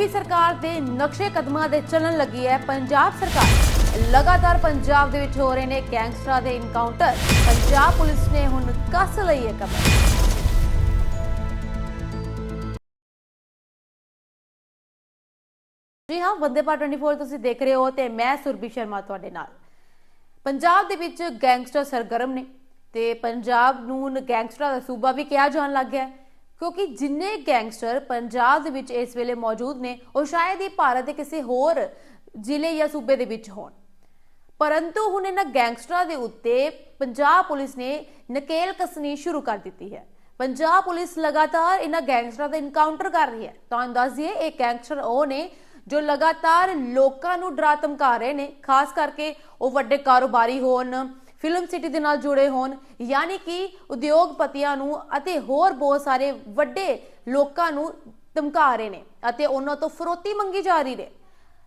UP ਸਰਕਾਰ ਦੇ ਨਕਸ਼ੇ ਕਦਮਾਂ ਦੇ ਚੱਲਣ ਲੱਗੀ ਹੈ। ਪੰਜਾਬ ਸਰਕਾਰ ਲਗਾਤਾਰ ਪੰਜਾਬ ਦੇ ਵਿੱਚ ਹੋ ਰਹੇ ਨੇ ਗੈਂਗਸਟਰਾਂ ਦੇ ਇਨਕਾਊਂਟਰ ਪੰਜਾਬ ਪੁਲਿਸ ਨੇ ਹੁਣ ਕੱਸ ਲਈ ਹੈ ਕਮਰ ਜੀ ਹਾਂ, ਵੰਦੇ ਭਾਰਤ 24 ਤੁਸੀਂ ਦੇਖ ਰਹੇ ਹੋ ਤੇ ਮੈਂ ਸੁਰਭੀ ਸ਼ਰਮਾ ਤੁਹਾਡੇ ਨਾਲ। ਪੰਜਾਬ ਦੇ ਵਿੱਚ ਗੈਂਗਸਟਰ ਸਰਗਰਮ ਨੇ ਤੇ ਪੰਜਾਬ ਨੂੰ ਗੈਂਗਸਟਰਾਂ ਦਾ ਸੂਬਾ ਵੀ ਕਿਹਾ ਜਾਣ ਲੱਗ ਗਿਆ ਹੈ। ਕਿਉਂਕਿ ਜਿੰਨੇ ਗੈਂਗਸਟਰ ਪੰਜਾਬ ਦੇ ਵਿੱਚ ਇਸ ਵੇਲੇ ਮੌਜੂਦ ਨੇ, ਉਹ ਸ਼ਾਇਦ ਹੀ ਭਾਰਤ ਦੇ ਕਿਸੇ ਹੋਰ ਜ਼ਿਲ੍ਹੇ ਜਾਂ ਸੂਬੇ ਦੇ ਵਿੱਚ ਹੋਣ। ਪਰੰਤੂ ਹੁਣ ਇਹਨਾਂ ਗੈਂਗਸਟਰਾਂ ਦੇ ਉੱਤੇ ਪੰਜਾਬ ਪੁਲਿਸ ਨੇ ਨਕੇਲ ਕਸਣੀ ਸ਼ੁਰੂ ਕਰ ਦਿੱਤੀ ਹੈ। ਪੰਜਾਬ ਪੁਲਿਸ ਲਗਾਤਾਰ ਇਹਨਾਂ ਗੈਂਗਸਟਰਾਂ ਦਾ ਇਨਕਾਊਂਟਰ ਕਰ ਰਹੀ ਹੈ। ਤੁਹਾਨੂੰ ਦੱਸ ਦਈਏ, ਇਹ ਗੈਂਗਸਟਰ ਉਹ ਨੇ ਜੋ ਲਗਾਤਾਰ ਲੋਕਾਂ ਨੂੰ ਡਰਾ ਧਮਕਾ ਰਹੇ ਨੇ, ਖਾਸ ਕਰਕੇ ਉਹ ਵੱਡੇ ਕਾਰੋਬਾਰੀ ਹੋਣ ਫਿਲਮ ਸਿਟੀ ਦੇ ਨਾਲ ਜੁੜੇ ਹੋਣ, ਯਾਨੀ ਕਿ ਉਦਯੋਗਪਤੀਆਂ ਨੂੰ ਅਤੇ ਹੋਰ ਬਹੁਤ ਸਾਰੇ ਵੱਡੇ ਲੋਕਾਂ ਨੂੰ ਧਮਕਾ ਰਹੇ ਨੇ ਅਤੇ ਉਹਨਾਂ ਤੋਂ ਫਰੋਤੀ ਮੰਗੀ ਜਾ ਰਹੀ ਹੈ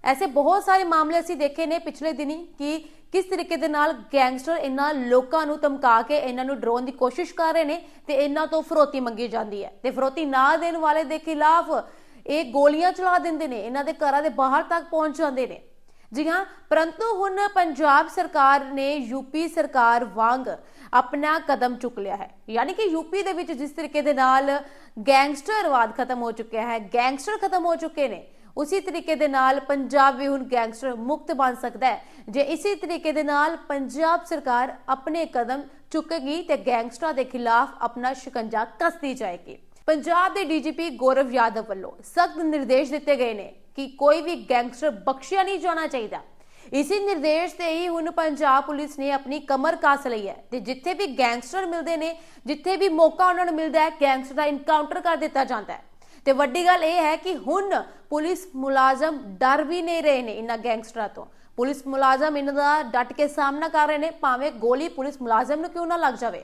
ਐਸੇ ਬਹੁਤ ਸਾਰੇ ਮਾਮਲੇ ਅਸੀਂ ਦੇਖੇ ਨੇ ਪਿਛਲੇ ਦਿਨੀ ਕਿ ਕਿਸ ਤਰੀਕੇ ਦੇ ਨਾਲ ਗੈਂਗਸਟਰ ਇਹਨਾਂ ਲੋਕਾਂ ਨੂੰ ਧਮਕਾ ਕੇ ਇਹਨਾਂ ਨੂੰ ਡਰਾਉਣ ਦੀ ਕੋਸ਼ਿਸ਼ ਕਰ ਰਹੇ ਨੇ ਤੇ ਇਹਨਾਂ ਤੋਂ ਫਰੋਤੀ ਮੰਗੀ ਜਾਂਦੀ ਹੈ। ਤੇ ਫਰੋਤੀ ਨਾ ਦੇਣ ਵਾਲੇ ਦੇ ਖਿਲਾਫ ਇਹ ਗੋਲੀਆਂ ਚਲਾ ਦਿੰਦੇ ਨੇ, ਇਹਨਾਂ ਦੇ ਘਰਾਂ ਦੇ ਬਾਹਰ ਤੱਕ ਪਹੁੰਚ ਜਾਂਦੇ ਨੇ। ਜੀ ਹਾਂ, ਪਰੰਤੂ ਹੁਣ ਪੰਜਾਬ ਸਰਕਾਰ ਨੇ ਯੂਪੀ ਸਰਕਾਰ ਵਾਂਗ ਆਪਣਾ ਕਦਮ ਚੁੱਕ ਲਿਆ ਹੈ। ਯਾਨੀ ਕਿ ਯੂਪੀ ਦੇ ਵਿੱਚ ਜਿਸ ਤਰੀਕੇ ਦੇ ਨਾਲ ਗੈਂਗਸਟਰਵਾਦ ਖਤਮ ਹੋ ਚੁੱਕਿਆ ਹੈ, ਗੈਂਗਸਟਰ ਖਤਮ ਹੋ ਚੁੱਕੇ ਨੇ, ਉਸੇ ਤਰੀਕੇ ਦੇ ਨਾਲ ਪੰਜਾਬ ਵੀ ਹੁਣ ਗੈਂਗਸਟਰ ਮੁਕਤ ਬਣ ਸਕਦਾ ਹੈ। ਜੇ ਇਸੇ ਤਰੀਕੇ ਦੇ ਨਾਲ ਪੰਜਾਬ ਸਰਕਾਰ ਆਪਣੇ ਕਦਮ ਚੁੱਕੇਗੀ ਤੇ ਗੈਂਗਸਟਰਾਂ ਦੇ ਖਿਲਾਫ ਆਪਣਾ ਸ਼ਿਕੰਜਾ ਕੱਸਦੀ ਜਾਏਗੀ। ਪੰਜਾਬ ਦੇ ਡੀਜੀਪੀ ਗੌਰਵ ਯਾਦਵ ਵੱਲੋਂ ਸਖਤ ਨਿਰਦੇਸ਼ ਦਿੱਤੇ ਗਏ ਨੇ ਕਿ ਕੋਈ ਵੀ ਗੈਂਗਸਟਰ ਬਖਸ਼ਿਆ ਨਹੀਂ ਜਾਣਾ ਚਾਹੀਦਾ। ਇਸੇ ਨਿਰਦੇਸ਼ ਤੇ ਹੀ ਹੁਣ ਪੰਜਾਬ ਪੁਲਿਸ ਨੇ ਆਪਣੀ ਕਮਰ ਕਾਸ ਲਈ ਹੈ ਤੇ ਜਿੱਥੇ ਵੀ ਗੈਂਗਸਟਰ ਮਿਲਦੇ ਨੇ, ਜਿੱਥੇ ਵੀ ਮੌਕਾ ਉਹਨਾਂ ਨੂੰ ਮਿਲਦਾ ਹੈ, ਗੈਂਗਸਟਰ ਦਾ ਇਨਕਾਊਂਟਰ ਕਰ ਦਿੱਤਾ ਜਾਂਦਾ ਹੈ। ਤੇ ਵੱਡੀ ਗੱਲ ਇਹ ਹੈ ਕਿ ਹੁਣ ਪੁਲਿਸ ਮੁਲਾਜ਼ਮ ਡਰ ਵੀ ਨਹੀਂ ਰਹੇ ਨੇ ਇਹਨਾਂ ਗੈਂਗਸਟਰਾਂ ਤੋਂ। ਪੁਲਿਸ ਮੁਲਾਜ਼ਮ ਇਹਨਾਂ ਦਾ ਡਟ ਕੇ ਸਾਹਮਣਾ ਕਰ ਰਹੇ ਨੇ, ਭਾਵੇਂ ਗੋਲੀ ਪੁਲਿਸ ਮੁਲਾਜ਼ਮ ਨੂੰ ਕਿਉਂ ਨਾ ਲੱਗ ਜਾਵੇ।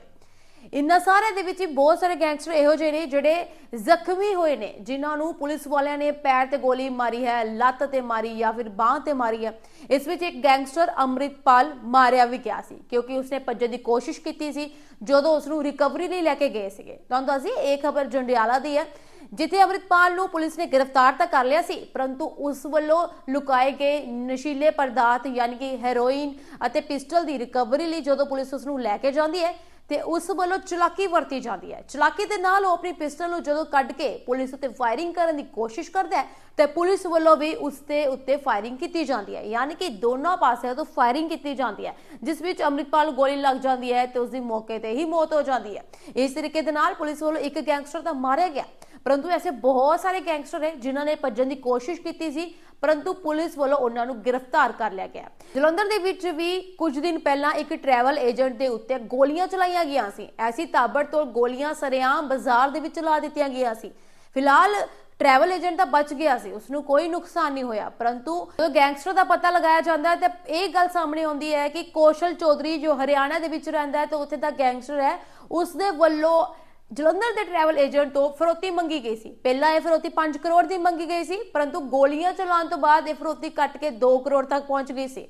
ਇਨ੍ਹਾਂ ਸਾਰੇ ਦੇ ਵਿੱਚ ਬਹੁਤ ਸਾਰੇ ਗੈਂਗਸਟਰ ਇਹੋ ਜਿਹੇ ਨੇ ਜਿਹੜੇ ਜ਼ਖਮੀ ਹੋਏ ਨੇ, ਜਿਨ੍ਹਾਂ ਨੂੰ ਪੁਲਿਸ ਵਾਲਿਆਂ ਨੇ ਪੈਰ ਤੇ ਗੋਲੀ ਮਾਰੀ ਹੈ, ਲੱਤ ਤੇ ਮਾਰੀ ਜਾਂ ਫਿਰ ਬਾਹ ਤੇ ਮਾਰੀ ਹੈ। ਇਸ ਵਿੱਚ ਇੱਕ ਗੈਂਗਸਟਰ ਅੰਮ੍ਰਿਤਪਾਲ ਮਾਰਿਆ ਵੀ ਗਿਆ ਸੀ, ਕਿਉਂਕਿ ਉਸਨੇ ਭੱਜਣ ਦੀ ਕੋਸ਼ਿਸ਼ ਕੀਤੀ ਸੀ, ਜਦੋਂ ਉਸ ਨੂੰ ਰਿਕਵਰੀ ਲਈ ਲੈ ਕੇ ਗਏ ਸੀਗੇ। ਤੁਹਾਨੂੰ ਦੱਸੀ ਇਹ ਖਬਰ ਜੰਡਿਆਲਾ ਦੀ ਹੈ, ਜਿੱਥੇ ਅੰਮ੍ਰਿਤਪਾਲ ਨੂੰ ਪੁਲਿਸ ਨੇ ਗ੍ਰਿਫਤਾਰ ਤਾਂ ਕਰ ਲਿਆ ਸੀ, ਪਰੰਤੂ ਉਸ ਵੱਲੋਂ ਲੁਕਾਏ ਗਏ ਨਸ਼ੀਲੇ ਪਦਾਰਥ, ਯਾਨੀ ਕਿ ਹੈਰੋਇਨ ਅਤੇ ਪਿਸਟਲ ਦੀ ਰਿਕਵਰੀ ਲਈ ਜਦੋਂ ਪੁਲਿਸ ਉਸ ਨੂੰ ਲੈ ਕੇ ਜਾਂਦੀ ਹੈ ਤੇ ਉਸ ਵੱਲੋਂ ਚਲਾਕੀ ਵਰਤੀ ਜਾਂਦੀ ਹੈ। ਚਲਾਕੀ ਦੇ ਨਾਲ ਉਹ ਆਪਣੀ ਪਿਸਟਲ ਨੂੰ ਜਦੋਂ ਕੱਢ ਕੇ ਪੁਲਿਸ ਉੱਤੇ ਫਾਇਰਿੰਗ ਕਰਨ ਦੀ ਕੋਸ਼ਿਸ਼ ਕਰਦਾ ਹੈ, ਤੇ ਪੁਲਿਸ ਵੱਲੋਂ ਵੀ ਉਸ ਦੇ ਉੱਤੇ ਫਾਇਰਿੰਗ ਕੀਤੀ ਜਾਂਦੀ ਹੈ। ਯਾਨੀ ਕਿ ਦੋਨੋਂ ਪਾਸਿਆਂ ਤੋਂ ਫਾਇਰਿੰਗ ਕੀਤੀ ਜਾਂਦੀ ਹੈ, ਜਿਸ ਵਿੱਚ ਅੰਮ੍ਰਿਤਪਾਲ ਗੋਲੀ ਲੱਗ ਜਾਂਦੀ ਹੈ ਤੇ ਉਸ ਦੀ ਮੌਕੇ ਤੇ ਹੀ ਮੌਤ ਹੋ ਜਾਂਦੀ ਹੈ। ਇਸ ਤਰੀਕੇ ਦੇ ਨਾਲ ਪੁਲਿਸ ਵੱਲੋਂ ਇੱਕ ਗੈਂਗਸਟਰ ਤਾਂ ਮਾਰਿਆ ਗਿਆ, ਪਰੰਤੂ ਐਸੇ ਬਹੁਤ ਸਾਰੇ ਗੈਂਗਸਟਰ ਹੈ ਜਿਨ੍ਹਾਂ ਨੇ ਭੱਜਣ ਦੀ ਕੋਸ਼ਿਸ਼ ਕੀਤੀ ਸੀ। ਪਰੰਤੂ ਪੁਲਿਸ ਵੱਲੋਂ ਉਹਨਾਂ ਨੂੰ ਗ੍ਰਿਫਤਾਰ ਕਰ ਲਿਆ ਗਿਆ। ਜਲੰਧਰ ਦੇ ਵਿੱਚ ਵੀ ਕੁਝ ਦਿਨ ਪਹਿਲਾਂ ਇੱਕ ਟਰੈਵਲ ਏਜੰਟ ਦੇ ਉੱਤੇ ਗੋਲੀਆਂ ਚਲਾਈਆਂ ਗਈਆਂ ਸੀ। ਐਸੀ ਤਾਬੜਤੋੜ ਗੋਲੀਆਂ ਸਰੇਆਮ ਬਾਜ਼ਾਰ ਦੇ ਵਿੱਚ ਚਲਾ ਦਿੱਤੀਆਂ ਗਈਆਂ ਸੀ। ਫਿਲਹਾਲ ਟਰੈਵਲ ਏਜੰਟ ਤਾਂ ਬਚ ਗਿਆ ਸੀ। ਉਸ ਨੂੰ ਕੋਈ ਨੁਕਸਾਨ ਨਹੀਂ ਹੋਇਆ। ਪਰੰਤੂ ਜਦੋਂ ਗੈਂਗਸਟਰ ਦਾ ਪਤਾ ਲਗਾਇਆ ਜਾਂਦਾ ਹੈ ਤੇ ਇਹ ਗੱਲ ਸਾਹਮਣੇ ਆਉਂਦੀ ਹੈ ਕਿ ਕੌਸ਼ਲ ਚੌਧਰੀ ਜੋ ਹਰਿਆਣਾ ਦੇ ਵਿੱਚ ਰਹਿੰਦਾ ਹੈ ਤੇ ਉੱਥੇ ਦਾ ਗੈਂਗਸਟਰ ਹੈ ਉਸ ਦੇ ਵੱਲੋਂ ਜਲੰਧਰ ਦੇ ਟਰੈਵਲ ਏਜੰਟ ਤੋਂ ਫਰੋਤੀ ਮੰਗੀ ਗਈ ਸੀ। ਪਹਿਲਾਂ ਇਹ ਫਰੋਤੀ 5 ਕਰੋੜ ਦੀ ਮੰਗੀ ਗਈ ਸੀ, ਪਰੰਤੂ ਗੋਲੀਆਂ ਚਲਾਉਣ ਤੋਂ ਬਾਅਦ ਇਹ ਫਰੋਤੀ ਕੱਟ ਕੇ 2 ਕਰੋੜ ਤੱਕ ਪਹੁੰਚ ਗਈ ਸੀ।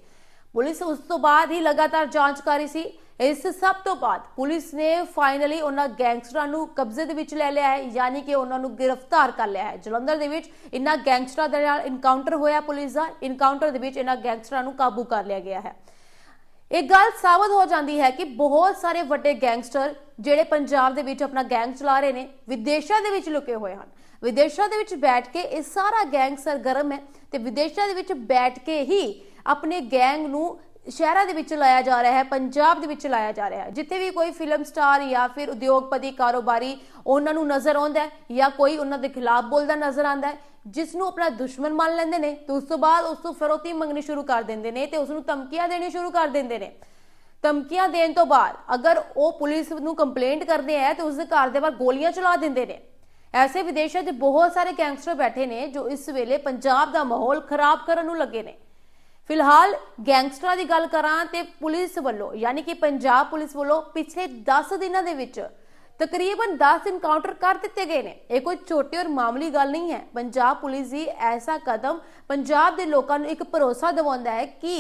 ਪੁਲਿਸ ਉਸ ਤੋਂ ਬਾਅਦ ਹੀ ਲਗਾਤਾਰ ਜਾਂਚ ਕਰ ਰਹੀ ਸੀ। ਇਸ ਸਭ ਤੋਂ ਬਾਅਦ ਪੁਲਿਸ ਨੇ ਫਾਈਨਲੀ ਉਹਨਾਂ ਗੈਂਗਸਟਰਾਂ ਨੂੰ ਕਬਜ਼ੇ ਦੇ ਵਿੱਚ ਲੈ ਲਿਆ ਹੈ, ਯਾਨੀ ਕਿ ਉਹਨਾਂ ਨੂੰ ਗ੍ਰਿਫਤਾਰ ਕਰ ਲਿਆ ਹੈ। ਜਲੰਧਰ ਦੇ ਵਿੱਚ ਇਨ੍ਹਾਂ ਗੈਂਗਸਟਰਾਂ ਦੇ ਨਾਲ ਇਨਕਾਊਂਟਰ ਹੋਇਆ ਪੁਲਿਸ ਦਾ। ਇਨਕਾਊਂਟਰ ਦੇ ਵਿੱਚ ਇਨ੍ਹਾਂ ਗੈਂਗਸਟਰਾਂ ਨੂੰ ਕਾਬੂ ਕਰ ਲਿਆ ਗਿਆ ਹੈ। ਇਹ ਗੱਲ ਸਾਬਤ ਹੋ ਜਾਂਦੀ ਹੈ ਕਿ ਬਹੁਤ ਸਾਰੇ ਵੱਡੇ ਗੈਂਗਸਟਰ ਜਿਹੜੇ ਪੰਜਾਬ ਦੇ ਵਿੱਚ ਆਪਣਾ ਗੈਂਗ ਚਲਾ ਰਹੇ ਨੇ, ਵਿਦੇਸ਼ਾਂ ਦੇ ਵਿੱਚ ਲੁਕੇ ਹੋਏ ਹਨ। ਵਿਦੇਸ਼ਾਂ ਦੇ ਵਿੱਚ ਬੈਠ ਕੇ ਇਹ ਸਾਰਾ ਗੈਂਗ ਸਰਗਰਮ ਹੈ ਤੇ ਵਿਦੇਸ਼ਾਂ ਦੇ ਵਿੱਚ ਬੈਠ ਕੇ ਹੀ ਆਪਣੇ ਗੈਂਗ ਨੂੰ ਸ਼ਹਿਰਾਂ ਦੇ ਵਿੱਚ ਲਾਇਆ ਜਾ ਰਿਹਾ ਹੈ, ਪੰਜਾਬ ਦੇ ਵਿੱਚ ਲਾਇਆ ਜਾ ਰਿਹਾ ਹੈ। ਜਿੱਥੇ ਵੀ ਕੋਈ ਫਿਲਮ ਸਟਾਰ ਜਾਂ ਫਿਰ ਉਦਯੋਗਪਤੀ, ਕਾਰੋਬਾਰੀ ਉਹਨਾਂ ਨੂੰ ਨਜ਼ਰ ਆਉਂਦਾ ਹੈ ਜਾਂ ਕੋਈ ਉਹਨਾਂ ਦੇ ਖਿਲਾਫ ਬੋਲਦਾ ਨਜ਼ਰ ਆਉਂਦਾ ਹੈ ਜਿਸ ਨੂੰ ਆਪਣਾ ਦੁਸ਼ਮਣ ਮੰਨ ਲੈਂਦੇ ਨੇ, ਤੇ ਉਸ ਤੋਂ ਬਾਅਦ ਉਸ ਤੋਂ ਫਰੋਤੀ ਮੰਗਣੀ ਸ਼ੁਰੂ ਕਰ ਦਿੰਦੇ ਨੇ ਤੇ ਉਸ ਨੂੰ ਧਮਕੀਆਂ ਦੇਣੀ ਸ਼ੁਰੂ ਕਰ ਦਿੰਦੇ ਨੇ। ਧਮਕੀਆਂ ਦੇਣ ਤੋਂ ਬਾਅਦ ਅਗਰ ਉਹ ਪੁਲਿਸ ਨੂੰ ਕੰਪਲੇਂਟ ਕਰਦੇ ਆ, ਤੇ ਉਸ ਦੇ ਘਰ ਦੇ ਬਾਹਰ ਗੋਲੀਆਂ ਚਲਾ ਦਿੰਦੇ ਨੇ। ਐਸੇ ਵਿਦੇਸ਼ਾਂ 'ਚ ਬਹੁਤ ਸਾਰੇ ਗੈਂਗਸਟਰ ਬੈਠੇ ਨੇ, ਜੋ ਇਸ ਵੇਲੇ ਪੰਜਾਬ ਦਾ ਮਾਹੌਲ ਖਰਾਬ ਕਰਨ ਨੂੰ ਲੱਗੇ ਨੇ। ਫਿਲਹਾਲ ਗੈਂਗਸਟਰਾਂ ਦੀ ਗੱਲ ਕਰਾਂ ਤੇ ਪੁਲਿਸ ਵੱਲੋਂ, ਯਾਨੀ ਕਿ ਪੰਜਾਬ ਪੁਲਿਸ ਵੱਲੋਂ ਪਿਛਲੇ 10 ਦਿਨਾਂ ਦੇ ਵਿੱਚ ਤਕਰੀਬਨ 10 ਇਨਕਾਊਂਟਰ ਕਰ ਦਿੱਤੇ ਗਏ ਨੇ। ਇਹ ਕੋਈ ਛੋਟੀ ਔਰ ਮਾਮੂਲੀ ਗੱਲ ਨਹੀਂ ਹੈ। ਪੰਜਾਬ ਪੁਲਿਸ ਦੀ ਐਸਾ ਕਦਮ ਪੰਜਾਬ ਦੇ ਲੋਕਾਂ ਨੂੰ ਇੱਕ ਭਰੋਸਾ ਦਿਵਾਉਂਦਾ ਹੈ ਕਿ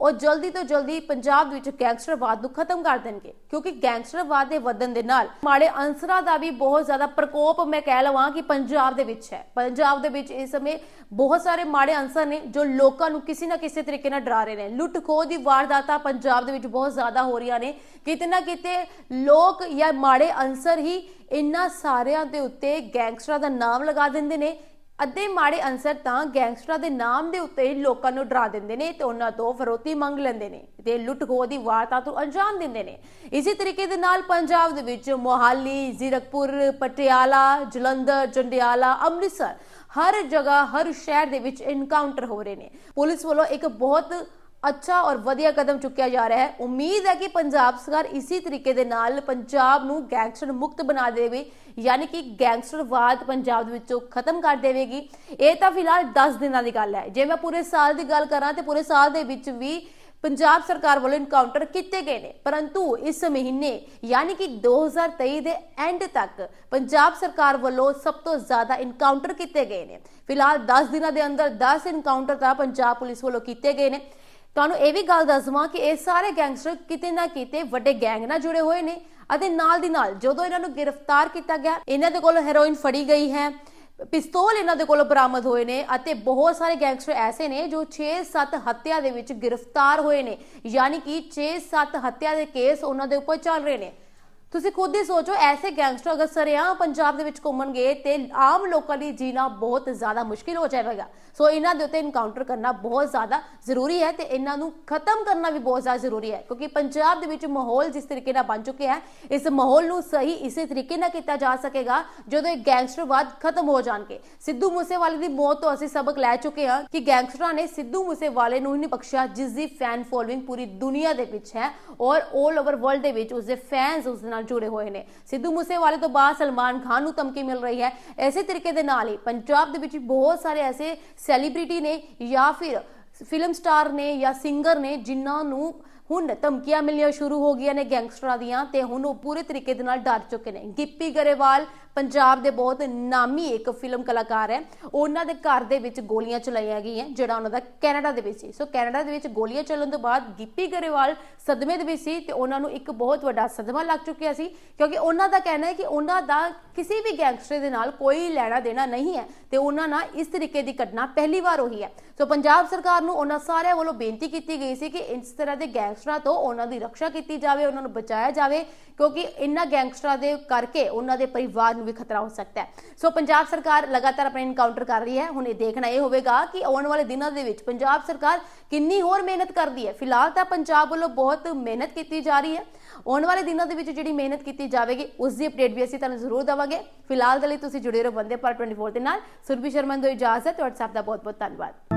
ਉਹ ਜਲਦੀ ਤੋਂ ਜਲਦੀ ਪੰਜਾਬ ਵਿੱਚ ਗੈਂਗਸਟਰਵਾਦ ਨੂੰ ਖਤਮ ਕਰ ਦੇਣਗੇ, ਕਿਉਂਕਿ ਗੈਂਗਸਟਰਵਾਦ ਦੇ ਵਧਣ ਦੇ ਨਾਲ ਮਾੜੇ ਅੰਸਰਾਂ ਦਾ ਵੀ ਬਹੁਤ ਜ਼ਿਆਦਾ ਪ੍ਰਕੋਪ ਮੈਂ ਕਹਿ ਲਵਾਂ ਕਿ ਪੰਜਾਬ ਦੇ ਵਿੱਚ ਹੈ। ਪੰਜਾਬ ਦੇ ਵਿੱਚ ਇਸ ਸਮੇਂ ਬਹੁਤ ਸਾਰੇ ਮਾੜੇ ਅੰਸਰ ਨੇ ਜੋ ਲੋਕਾਂ ਨੂੰ ਕਿਸੇ ਨਾ ਕਿਸੇ ਤਰੀਕੇ ਨਾਲ ਡਰਾ ਰਹੇ ਨੇ। ਲੁੱਟ ਖੋਹ ਦੀ ਵਾਰਦਾਤਾਂ ਪੰਜਾਬ ਦੇ ਵਿੱਚ ਬਹੁਤ ਜ਼ਿਆਦਾ ਹੋ ਰਹੀਆਂ ਨੇ। ਕਿਤੇ ਨਾ ਕਿਤੇ ਲੋਕ ਜਾਂ ਮਾੜੇ ਅੰਸਰ ਹੀ ਇਨ੍ਹਾਂ ਸਾਰਿਆਂ ਦੇ ਉੱਤੇ ਗੈਂਗਸਟਰਾਂ ਦਾ ਨਾਮ ਲਗਾ ਦਿੰਦੇ ਨੇ। ਅੱਧੇ ਮਾੜੇ ਅੰਸਰ ਤਾਂ ਗੈਂਗਸਟਰਾਂ ਦੇ ਨਾਮ ਦੇ ਉੱਤੇ ਲੋਕਾਂ ਨੂੰ ਡਰਾ ਦਿੰਦੇ ਨੇ ਤੇ ਉਹਨਾਂ ਤੋਂ ਫਰੋਤੀ ਮੰਗ ਲੈਂਦੇ ਨੇ ਤੇ ਲੁੱਟ ਦੀ ਵਾਰਦਾਤ ਨੂੰ ਅੰਜਾਮ ਦਿੰਦੇ ਨੇ। ਇਸੇ ਤਰੀਕੇ ਦੇ ਨਾਲ ਪੰਜਾਬ ਦੇ ਵਿੱਚ ਮੋਹਾਲੀ, ਜ਼ੀਰਕਪੁਰ, ਪਟਿਆਲਾ, ਜਲੰਧਰ, ਜੰਡਿਆਲਾ, ਅੰਮ੍ਰਿਤਸਰ ਹਰ ਜਗ੍ਹਾ, ਹਰ ਸ਼ਹਿਰ ਦੇ ਵਿੱਚ ਇਨਕਾਊਂਟਰ ਹੋ ਰਹੇ ਨੇ। ਪੁਲਿਸ ਵੱਲੋਂ ਇੱਕ ਬਹੁਤ ਅੱਛਾ ਔਰ ਵਧੀਆ ਕਦਮ ਚੁੱਕਿਆ ਜਾ ਰਿਹਾ ਹੈ। ਉਮੀਦ ਹੈ ਕਿ ਪੰਜਾਬ ਸਰਕਾਰ ਇਸੇ ਤਰੀਕੇ ਦੇ ਨਾਲ ਪੰਜਾਬ ਨੂੰ ਗੈਂਗਸਟਰ ਮੁਕਤ ਬਣਾ ਦੇਵੇ, ਯਾਨੀ ਕਿ ਗੈਂਗਸਟਰਵਾਦ ਪੰਜਾਬ ਦੇ ਵਿੱਚੋਂ ਖਤਮ ਕਰ ਦੇਵੇਗੀ। ਇਹ ਤਾਂ ਫਿਲਹਾਲ 10 ਦਿਨਾਂ ਦੀ ਗੱਲ ਹੈ। ਜੇ ਮੈਂ ਪੂਰੇ ਸਾਲ ਦੀ ਗੱਲ ਕਰਾਂ ਤੇ ਪੂਰੇ ਸਾਲ ਦੇ ਵਿੱਚ ਵੀ ਪੰਜਾਬ ਸਰਕਾਰ ਵੱਲੋਂ ਇਨਕਾਊਂਟਰ ਕੀਤੇ ਗਏ ਨੇ। ਪਰੰਤੂ ਇਸ ਮਹੀਨੇ, ਯਾਨੀ ਕਿ 2023 ਦੇ ਐਂਡ ਤੱਕ ਪੰਜਾਬ ਸਰਕਾਰ ਵੱਲੋਂ ਸਭ ਤੋਂ ਜ਼ਿਆਦਾ ਇਨਕਾਊਂਟਰ ਕੀਤੇ ਗਏ ਨੇ। ਫਿਲਹਾਲ 10 ਦਿਨਾਂ ਦੇ ਅੰਦਰ 10 ਇਨਕਾਊਂਟਰ ਤਾਂ ਪੰਜਾਬ ਪੁਲਿਸ ਵੱਲੋਂ ਕੀਤੇ ਗਏ ਨੇ। ਤੁਹਾਨੂੰ ਇਹ ਵੀ ਗੱਲ ਦੱਸ ਦਵਾਂ ਕਿ ਇਹ ਸਾਰੇ ਗੈਂਗਸਟਰ ਕਿਤੇ ਨਾ ਕਿਤੇ ਵੱਡੇ ਗੈਂਗ ਨਾਲ ਜੁੜੇ ਹੋਏ ਨੇ ਅਤੇ ਨਾਲ ਦੀ ਨਾਲ ਜਦੋਂ ਇਹਨਾਂ ਨੂੰ ਗ੍ਰਿਫਤਾਰ ਕੀਤਾ ਗਿਆ, ਇਹਨਾਂ ਦੇ ਕੋਲੋਂ ਹੈਰੋਇਨ ਫੜੀ ਗਈ ਹੈ, ਪਿਸਤੌਲ ਇਹਨਾਂ ਦੇ ਕੋਲੋਂ ਬਰਾਮਦ ਹੋਏ ਨੇ ਅਤੇ ਬਹੁਤ ਸਾਰੇ ਗੈਂਗਸਟਰ ਐਸੇ ਨੇ ਜੋ 6-7 ਹੱਤਿਆ ਦੇ ਵਿੱਚ ਗ੍ਰਿਫਤਾਰ ਹੋਏ ਨੇ, ਯਾਨੀ ਕਿ 6-7 ਹੱਤਿਆ ਦੇ ਕੇਸ ਉਹਨਾਂ ਦੇ ਉੱਪਰ ਚੱਲ ਰਹੇ ਨੇ। ਤੁਸੀਂ ਖੁਦ ਹੀ ਸੋਚੋ, ਐਸੇ ਗੈਂਗਸਟਰ ਅਗਰ ਸਰਿਆਂ ਪੰਜਾਬ ਦੇ ਵਿੱਚ ਘੁੰਮਣਗੇ ਤੇ ਆਮ ਲੋਕਾਂ ਲਈ ਜੀਣਾ ਬਹੁਤ ਜ਼ਿਆਦਾ ਮੁਸ਼ਕਿਲ ਹੋ ਜਾਵੇਗਾ। ਸੋ ਇਹਨਾਂ ਦੇ ਉੱਤੇ ਇਨਕਾਊਂਟਰ ਕਰਨਾ ਬਹੁਤ ਜ਼ਿਆਦਾ ਜ਼ਰੂਰੀ ਹੈ ਤੇ ਇਹਨਾਂ ਨੂੰ ਖਤਮ ਕਰਨਾ ਵੀ ਬਹੁਤ ਜ਼ਿਆਦਾ ਜ਼ਰੂਰੀ ਹੈ, ਕਿਉਂਕਿ ਪੰਜਾਬ ਦੇ ਵਿੱਚ ਮਾਹੌਲ ਜਿਸ ਤਰੀਕੇ ਨਾਲ ਬਣ ਚੁੱਕਿਆ ਹੈ, ਇਸ ਮਾਹੌਲ ਨੂੰ ਸਹੀ ਇਸੇ ਤਰੀਕੇ ਨਾਲ ਕੀਤਾ ਜਾ ਸਕੇਗਾ ਜਦੋਂ ਇਹ ਗੈਂਗਸਟਰਵਾਦ ਖਤਮ ਹੋ ਜਾਣਗੇ। ਸਿੱਧੂ ਮੂਸੇਵਾਲੇ ਦੀ ਮੌਤ ਤੋਂ ਅਸੀਂ ਸਬਕ ਲੈ ਚੁੱਕੇ ਹਾਂ ਕਿ ਗੈਂਗਸਟਰਾਂ ਨੇ ਸਿੱਧੂ ਮੂਸੇਵਾਲੇ ਨੂੰ ਹੀ ਨਹੀਂ ਬਖਸ਼ਿਆ, ਜਿਸ ਦੀ ਫੈਨ ਫੋਲੋਇੰਗ ਪੂਰੀ ਦੁਨੀਆ ਦੇ ਵਿੱਚ ਹੈ ਔਰ 올 ਓਵਰ ਵਰਲਡ ਦੇ ਵਿੱਚ ਉਸਦੇ ਫੈਨਸ ਉਸ ਨਾਲ ਨਾਲ ਜੁੜੇ ਹੋਏ ਨੇ। ਸਿੱਧੂ ਮੂਸੇਵਾਲੇ ਤੋਂ ਬਾਅਦ ਸਲਮਾਨ ਖਾਨ ਨੂੰ ਧਮਕੀ ਮਿਲ ਰਹੀ ਹੈ। ਐਸੇ ਤਰੀਕੇ ਦੇ ਨਾਲ ਹੀ ਪੰਜਾਬ ਦੇ ਵਿੱਚ ਬਹੁਤ ਸਾਰੇ ਐਸੇ ਸੈਲੀਬ੍ਰਿਟੀ ਨੇ ਜਾਂ ਫਿਰ ਫਿਲਮ ਸਟਾਰ ਨੇ ਜਾਂ ਸਿੰਗਰ ਨੇ ਜਿਨ੍ਹਾਂ ਨੂੰ ਹੁਣ ਧਮਕੀਆਂ ਮਿਲਣੀਆਂ ਸ਼ੁਰੂ ਹੋ ਗਈਆਂ ਨੇ ਗੈਂਗਸਟਰਾਂ ਦੀਆਂ ਤੇ ਹੁਣ ਉਹ ਪੂਰੇ ਤਰੀਕੇ ਦੇ ਨਾਲ ਡਰ ਚੁੱਕੇ ਨੇ। ਗਿੱਪੀ ਗਰੇਵਾਲ ਪੰਜਾਬ ਦੇ ਬਹੁਤ ਨਾਮੀ ਇੱਕ ਫਿਲਮ ਕਲਾਕਾਰ ਹੈ। ਉਹਨਾਂ ਦੇ ਘਰ ਦੇ ਵਿੱਚ ਗੋਲੀਆਂ ਚਲਾਈਆਂ ਗਈਆਂ, ਜਿਹੜਾ ਉਹਨਾਂ ਦਾ ਕੈਨੇਡਾ ਦੇ ਵਿੱਚ ਸੀ। ਸੋ ਕੈਨੇਡਾ ਦੇ ਵਿੱਚ ਗੋਲੀਆਂ ਚੱਲਣ ਤੋਂ ਬਾਅਦ ਗਿੱਪੀ ਗਰੇਵਾਲ ਸਦਮੇ ਦੇ ਵਿੱਚ ਸੀ ਤੇ ਉਹਨਾਂ ਨੂੰ ਇੱਕ ਬਹੁਤ ਵੱਡਾ ਸਦਮਾ ਲੱਗ ਚੁੱਕਿਆ ਸੀ, ਕਿਉਂਕਿ ਉਹਨਾਂ ਦਾ ਕਹਿਣਾ ਹੈ ਕਿ ਉਹਨਾਂ ਦਾ ਕਿਸੇ ਵੀ ਗੈਂਗਸਟਰ ਦੇ ਨਾਲ ਕੋਈ ਲੈਣਾ ਦੇਣਾ ਨਹੀਂ ਹੈ ਤੇ ਉਹਨਾਂ ਨਾਲ ਇਸ ਤਰੀਕੇ ਦੀ ਘਟਨਾ ਪਹਿਲੀ ਵਾਰ ਹੋਈ ਹੈ। ਸੋ ਪੰਜਾਬ ਸਰਕਾਰ ਨੂੰ ਉਹਨਾਂ ਸਾਰਿਆਂ ਵੱਲੋਂ ਬੇਨਤੀ ਕੀਤੀ ਗਈ ਸੀ ਕਿ ਇਸ ਤਰ੍ਹਾਂ ਦੇ ਗੈਂਗਸਟਰਾਂ ਤੋਂ ਉਹਨਾਂ ਦੀ ਰੱਖਿਆ ਕੀਤੀ ਜਾਵੇ, ਉਹਨਾਂ ਨੂੰ ਬਚਾਇਆ ਜਾਵੇ, ਕਿਉਂਕਿ ਇਹਨਾਂ ਗੈਂਗਸਟਰਾਂ ਦੇ ਕਰਕੇ ਉਹਨਾਂ ਦੇ ਪਰਿਵਾਰ ਨੂੰ ਵੀ ਖਤਰਾ ਹੋ ਸਕਦਾ ਹੈ। ਸੋ ਪੰਜਾਬ ਸਰਕਾਰ ਲਗਾਤਾਰ ਆਪਣੇ ਇਨਕਾਊਂਟਰ ਕਰ ਰਹੀ ਹੈ। ਹੁਣ ਇਹ ਦੇਖਣਾ ਇਹ ਹੋਵੇਗਾ ਕਿ ਆਉਣ ਵਾਲੇ ਦਿਨਾਂ ਦੇ ਵਿੱਚ ਪੰਜਾਬ ਸਰਕਾਰ ਕਿੰਨੀ ਹੋਰ ਮਿਹਨਤ ਕਰਦੀ ਹੈ। ਫਿਲਹਾਲ ਤਾਂ ਪੰਜਾਬ ਵੱਲੋਂ ਬਹੁਤ ਮਿਹਨਤ ਕੀਤੀ ਜਾ ਰਹੀ ਹੈ। ਆਉਣ ਵਾਲੇ ਦਿਨਾਂ ਦੇ ਵਿੱਚ ਜਿਹੜੀ ਮਿਹਨਤ ਕੀਤੀ ਜਾਵੇਗੀ, ਉਸ ਦੀ ਅਪਡੇਟ ਵੀ ਅਸੀਂ ਤੁਹਾਨੂੰ ਜ਼ਰੂਰ ਦਵਾਂਗੇ। ਫਿਲਹਾਲ ਦੇ ਲਈ ਤੁਸੀਂ ਜੁੜੇ ਰਹੋ ਬੰਦੇ ਪਰ 24 ਦੇ ਨਾਲ। ਸੁਰਭੀ ਸ਼ਰਮਨ ਤੋਂ ਇਜਾਜ਼ਤ, WhatsApp ਦਾ ਬਹੁਤ ਬਹੁਤ ਧੰਨਵਾਦ।